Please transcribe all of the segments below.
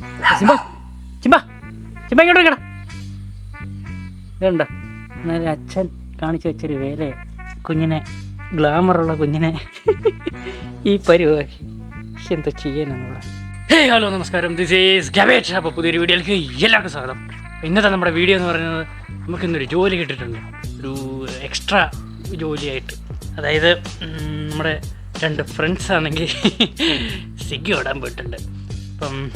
ചിമ്പ ചിമ്പ ചിമ്പ ഇങ്ങോട്ട് വെക്കണം ഇതുണ്ട്. എന്നാലും അച്ഛൻ കാണിച്ചു വെച്ചൊരു വേല. കുഞ്ഞിനെ ഗ്ലാമറുള്ള കുഞ്ഞിനെ ഈ പരിപാടി. എന്താ ചെയ്യാനുള്ള ഹേ ഹലോ നമസ്കാരം. ദിസ് ഈസ് ഗവേഷ അപ്പോൾ പുതിയൊരു വീഡിയോയിലേക്ക് എല്ലാവർക്കും സ്വാഗതം. ഇന്നത്തെ നമ്മുടെ വീഡിയോ എന്ന് പറയുന്നത് നമുക്കിന്നൊരു ജോലി കിട്ടിയിട്ടുണ്ട്. ഒരു എക്സ്ട്രാ ജോലിയായിട്ട്. അതായത് നമ്മുടെ രണ്ട് ഫ്രണ്ട്സ് ആണെങ്കിൽ സ്വിഗ്ഗി ഓടാൻ പോയിട്ടുണ്ട്. അപ്പം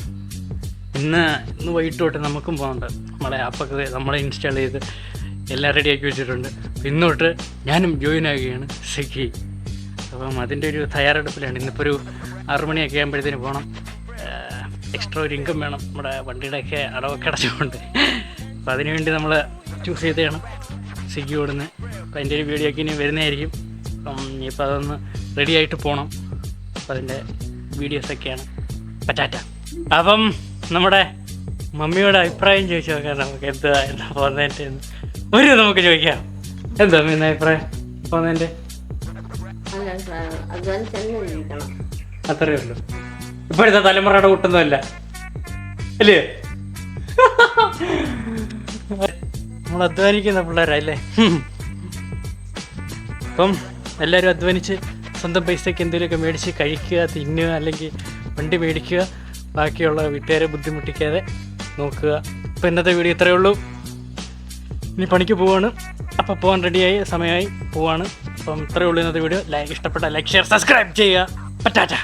ഇന്ന് ഇന്ന് വൈകിട്ട് തൊട്ട് നമുക്കും പോകണ്ട. നമ്മളെ ആപ്പൊക്കെ നമ്മളെ ഇൻസ്റ്റാൾ ചെയ്ത് എല്ലാം റെഡിയാക്കി വെച്ചിട്ടുണ്ട്. ഇന്ന് തൊട്ട് ഞാനും ജോയിൻ ആകുകയാണ് സിഖി. അപ്പം അതിന്റെ ഒരു തയ്യാറെടുപ്പിലാണ്. ഇന്നിപ്പോൾ ഒരു ആറു മണിയൊക്കെ ആകുമ്പോഴത്തേന് പോകണം. എക്സ്ട്രാ ഒരു ഇൻകം വേണം. നമ്മുടെ വണ്ടിയുടെയൊക്കെ അടവൊക്കെ അടച്ചുകൊണ്ട്. അപ്പോൾ അതിനുവേണ്ടി നമ്മൾ ചൂസ് ചെയ്തതാണ് സ്വിഗ്ഗി ഓടുന്നത് അപ്പോൾ അതിന്റെ ഒരു വീഡിയോ ഒക്കെ ഇനി വരുന്നതായിരിക്കും. അപ്പം ഇനിയിപ്പോൾ അതൊന്ന് റെഡി ആയിട്ട് പോകണം അപ്പോൾ അതിന്റെ വീഡിയോസൊക്കെയാണ് പറ്റാറ്റ അപ്പം നമ്മുടെ മമ്മിയുടെ അഭിപ്രായം ചോദിച്ചു നോക്കാം. നമുക്ക് എന്താ എന്താ പോകുന്നതിന്റെ ഒരു നമുക്ക് ചോദിക്കാം. എന്താ മീന അഭിപ്രായം ജീവിക്കണം അത്രയേ ഉള്ളൂ. ഇപ്പോഴത്തെ തലമുറയുടെ കൂട്ടൊന്നുമല്ല. അല്ലേ? നമ്മൾ അധ്വാനിക്കുന്ന പിള്ളേരല്ലേ? അപ്പം എല്ലാവരും അധ്വാനിച്ച് സ്വന്തം പൈസയ്ക്ക് എന്തെങ്കിലുമൊക്കെ മേടിച്ച് കഴിക്കുക തിന്നുക അല്ലെങ്കിൽ വണ്ടി മേടിക്കുക. ബാക്കിയുള്ള വീട്ടുകാരെ ബുദ്ധിമുട്ടിക്കാതെ നോക്കുക. ഇപ്പം ഇന്നത്തെ വീഡിയോ ഇത്രയേ ഉള്ളൂ. ഇനി പണിക്ക് പോവാണ്. അപ്പോൾ പോകാൻ റെഡിയായി സമയമായി പോവാണ്. അപ്പം ഇത്രയേ ഉള്ളൂ ഇന്നത്തെ വീഡിയോ. ലൈക്ക് ഇഷ്ടപ്പെട്ട ലൈക്ക് ഷെയർ സബ്സ്ക്രൈബ് ചെയ്യുക. പറ്റാറ്റ